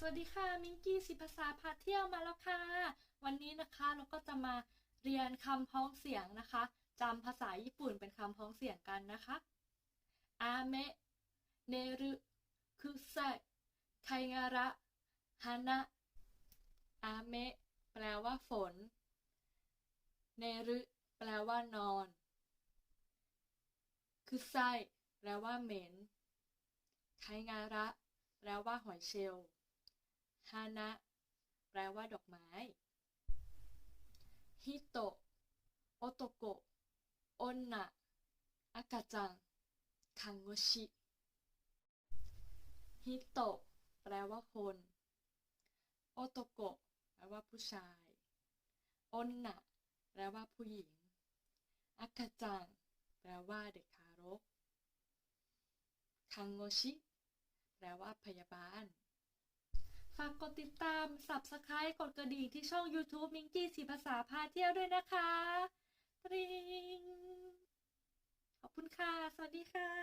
สวัสดีค่ะ มิงกี้สิภาษาพาเที่ยวมาแล้วค่ะ วันนี้นะคะเราก็จะมาเรียนคำพ้องเสียงนะคะจำภาษาญี่ปุ่นเป็นคำพ้องเสียงกันนะคะอาเมเนรุคุไซไคงาระฮานะอาเมแปลว่าฝน เนรุแปลว่านอนคุไซแปลว่าเหม็นไคงาระแปลว่าหอยเชลล์ ฮานะ แปลว่าดอกไม้ฮิโตะโอโตโกะโอนนะอากาจัง คังโงชิฮิโตะแปลว่าคนโอโตโกะแปลว่าผู้ชายโอนนะแปลว่าผู้หญิงอากาจัง แปลว่าเด็กทารกคังโงชิ แปลว่าพยาบาลากกดติดตาม Subscribe กดกระดิ่งที่ช่อง YouTube มิงกี้สีภาษาพาเที่ยวด้วยนะคะตริงขอบคุณค่ะ สวัสดีค่ะ